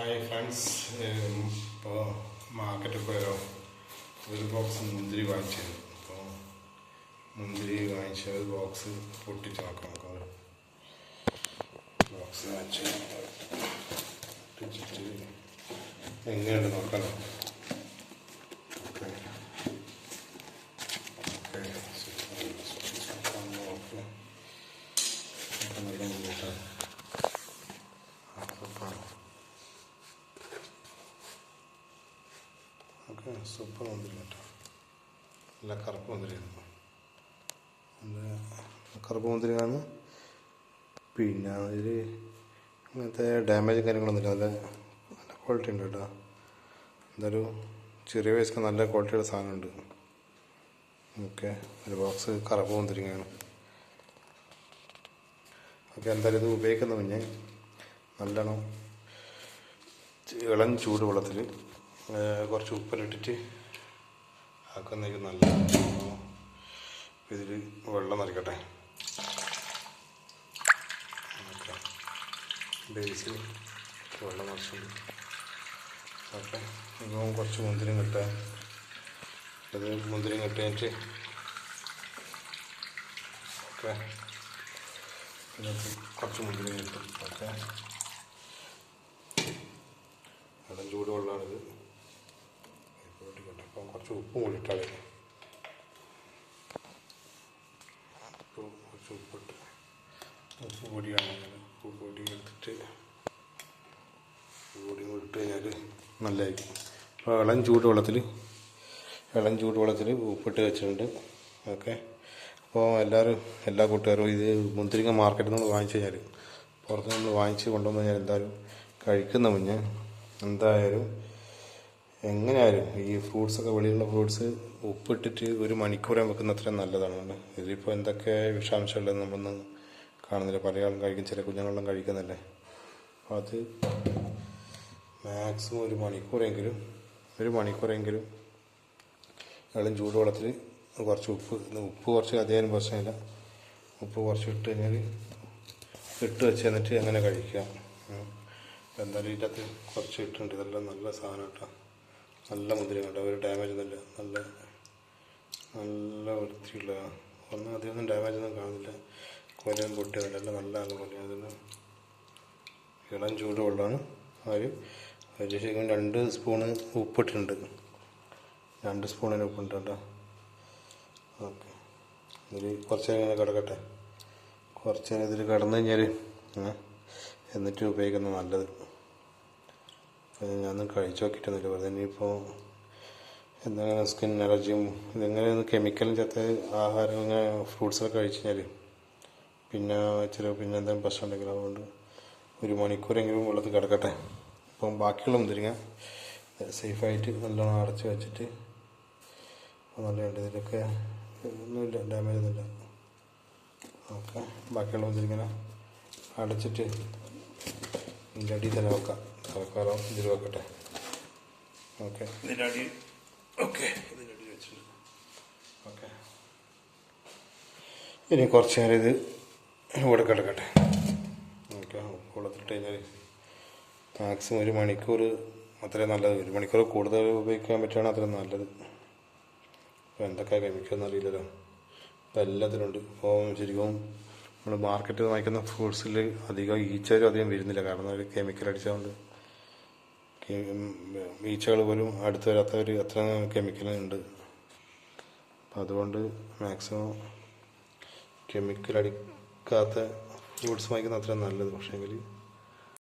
Hi friends ഇപ്പോൾ മാർക്കറ്റിൽ പോയോ ഒരു ബോക്സ് മുന്തിരി വാങ്ങിച്ചത് അപ്പോൾ മുന്തിരി വാങ്ങിച്ച ഒരു ബോക്സ് പൊട്ടിച്ച് നോക്കാം നമുക്ക്. ബോക്സ് വാങ്ങിച്ച്. പൊട്ടിച്ചിട്ട് എങ്ങനെയുണ്ട് നോക്കാനോ ഓക്കെ ഓക്കെ നോക്കാം നല്ല മുന്നോട്ടാണ് സൂപ്പറാണ് ഓക്കെ സൂപ്പർ മുന്തിരി കേട്ടോ. നല്ല കറുപ്പ് മുന്തിരിയാണ് കറുപ്പ് മുന്തിരിയാണ് പിന്നെ അതിൽ അങ്ങനത്തെ ഡാമേജും കാര്യങ്ങളൊന്നുമില്ല. നല്ല നല്ല ക്വാളിറ്റി ഉണ്ട് കേട്ടോ. എന്തായാലും ചെറിയ വയസ്സൊക്കെ നല്ല ക്വാളിറ്റിയുടെ സാധനമുണ്ട്. ഓക്കെ ഒരു ബോക്സ് കറുപ്പ് മുന്തിരിങ്ങയാണ് ഓക്കെ എന്തായാലും ഇത് ഉപയോഗിക്കുന്ന മുന്നേ നല്ലോണം ഇളം ചൂട് വെള്ളത്തിൽ കുറച്ച് ഉപ്പിലിട്ടിട്ട് ആക്കുന്നതിൽ നല്ല ഇതിൽ വെള്ളം നിറയ്ക്കട്ടെ. ബേസിൽ വെള്ളം നിറച്ചിട്ടുണ്ട് ഓക്കെ. ഇപ്പം കുറച്ച് മുന്തിരി കിട്ടുക അത് മുന്തിരി കിട്ടിയിട്ട്. ഓക്കെ. കുറച്ച് മുന്തിരി കിട്ടും. ഓക്കെ. അതും ചൂടുവെള്ളമാണിത് പൊട്ടിക്കട്ടെ അപ്പം കുറച്ച് ഉപ്പും കൂടി ഇട്ടാൽ കുറച്ച് ഉപ്പിട്ട് ഉപ്പ് പൊടിയാണ് ഉപ്പ് പൊടി എടുത്തിട്ട് പൊടി ഇട്ട് കഴിഞ്ഞാൽ നല്ലതായിരിക്കും അപ്പോൾ ഇളം ചൂടുവെള്ളത്തിൽ ഇളം ചൂടുവെള്ളത്തിൽ ഉപ്പിട്ട് വെച്ചിട്ടുണ്ട് ഓക്കെ അപ്പോൾ എല്ലാവരും എല്ലാ കൂട്ടുകാരും ഇത് മുന്തിരിങ്ങ മാർക്കറ്റിൽ നിന്ന് വാങ്ങിച്ചു കഴിഞ്ഞാൽ പുറത്ത് നമ്മൾ വാങ്ങിച്ച് കൊണ്ടുവന്ന് കഴിഞ്ഞാൽ എന്തായാലും കഴിക്കുന്ന മുന്നേ എന്തായാലും എങ്ങനെയായാലും ഈ ഫ്രൂട്ട്സൊക്കെ വെളിയിലുള്ള ഫ്രൂട്ട്സ് ഉപ്പിട്ടിട്ട് ഒരു മണിക്കൂറേ വെക്കുന്ന അത്രയും നല്ലതാണ്. ഇതിലിപ്പോൾ എന്തൊക്കെ വിഷാംശമുള്ളത് നമ്മളൊന്ന് കാണുന്നില്ല. പല ആളും കഴിക്കും ചില കുഞ്ഞുങ്ങളെല്ലാം കഴിക്കുന്നില്ലേ. അപ്പോൾ അത് മാക്സിമം ഒരു മണിക്കൂറെങ്കിലും ഒരു മണിക്കൂറെങ്കിലും ഇളം ചൂടുവെള്ളത്തിൽ കുറച്ച് ഉപ്പ് ഉപ്പ് കുറച്ച് അധികം പ്രശ്നമില്ല. ഉപ്പ് കുറച്ച് ഇട്ട് കഴിഞ്ഞാൽ ഇട്ട് വെച്ച് എന്നിട്ട് അങ്ങനെ കഴിക്കുക. എന്തായാലും ഇതിന്റെ അകത്ത് കുറച്ച് ഇട്ടുണ്ട് ഇതെല്ലാം നല്ല സാധനം കേട്ടോ നല്ല മുന്തിരി കേട്ടോ ഒരു ഡാമേജ് ഒന്നുമില്ല. നല്ല നല്ല വൃത്തിയുള്ള ഒന്നും അധികമൊന്നും ഡാമേജ് ഒന്നും കാണുന്നില്ല. കൊലയും പൊട്ടിയതല്ല എല്ലാം നല്ല നല്ല കൊലയും. അതെല്ലാം ഇളം ചൂട് വെള്ളമാണ് അതിൽ ശരിക്കും രണ്ട് സ്പൂണ് ഉപ്പിട്ടിട്ടുണ്ട് രണ്ട് സ്പൂണിന് ഉപ്പുണ്ട് കേട്ടോ. ഓക്കെ. ഇതിൽ കുറച്ച് ഇങ്ങനെ കിടക്കട്ടെ. കുറച്ച് ഇതിൽ കിടന്നു കഴിഞ്ഞാൽ എന്നിട്ട് ഉപയോഗിക്കുന്നത് നല്ലത്. ഞാനൊന്നും കഴിച്ചു നോക്കിയിട്ടൊന്നുമില്ല വെറുതെ ഇനിയിപ്പോൾ എന്തെങ്കിലും സ്കിൻ അലർജിയും ഇതെങ്ങനെയൊന്നും കെമിക്കലും ചേർത്ത ആഹാരം ഇങ്ങനെ ഫ്രൂട്ട്സൊക്കെ കഴിച്ചു കഴിഞ്ഞാൽ പിന്നെ ഇച്ചിരി പിന്നെ എന്തെങ്കിലും പ്രശ്നം ഉണ്ടെങ്കിൽ അതുകൊണ്ട് ഒരു മണിക്കൂറെങ്കിലും വെള്ളത്തിൽ കിടക്കട്ടെ. അപ്പം ബാക്കിയുള്ള മുന്തിരിങ്ങ സേഫായിട്ട് നല്ലോണം അടച്ച് വെച്ചിട്ട് നല്ല നല്ലതുണ്ട് ഇതിലൊക്കെ ഒന്നുമില്ല ഡാമേജ് ഒന്നുമില്ല. ഓക്കെ. ബാക്കിയുള്ള മുന്തിരിങ്ങനെ അടച്ചിട്ട് ഇതിന്റെ അടിയിൽ തന്നെ വെക്കാം. തൽക്കാലം ഇതിൽ വെക്കട്ടെ. ഓക്കെ. ഇതിന്റെ അടി ഓക്കെ ഇതിന്റെ ഓക്കെ. ഇനി കുറച്ച് നേരം ഇത് ഇവിടെ കിടക്കട്ടെ. ഓക്കെ കൊടുത്തിട്ട് കഴിഞ്ഞാൽ മാക്സിമം ഒരു മണിക്കൂർ അത്രയും നല്ലത്. ഒരു മണിക്കൂർ കൂടുതൽ ഉപയോഗിക്കാൻ പറ്റുകയാണ് അത്രയും നല്ലത്. ഇപ്പോൾ എന്തൊക്കെ കെമിക്കലെന്ന് അറിയില്ലല്ലോ. ഇപ്പോൾ എല്ലാത്തിലും ഉണ്ട് ഇപ്പോൾ ശരിക്കും നമ്മൾ മാർക്കറ്റിൽ വാങ്ങിക്കുന്ന ഫ്രൂട്ട്സിൽ അധികം ഈച്ചകളും അധികം വരുന്നില്ല. കാരണം അവർ കെമിക്കൽ അടിച്ചതുകൊണ്ട്. ഈച്ചകൾ പോലും അടുത്ത് വരാത്ത ഒരു അത്ര കെമിക്കലുണ്ട് അപ്പം അതുകൊണ്ട് മാക്സിമം കെമിക്കൽ അടിക്കാത്ത ഫ്രൂട്ട്സ് വാങ്ങിക്കുന്ന അത്രയും നല്ലത്. പക്ഷേങ്കിൽ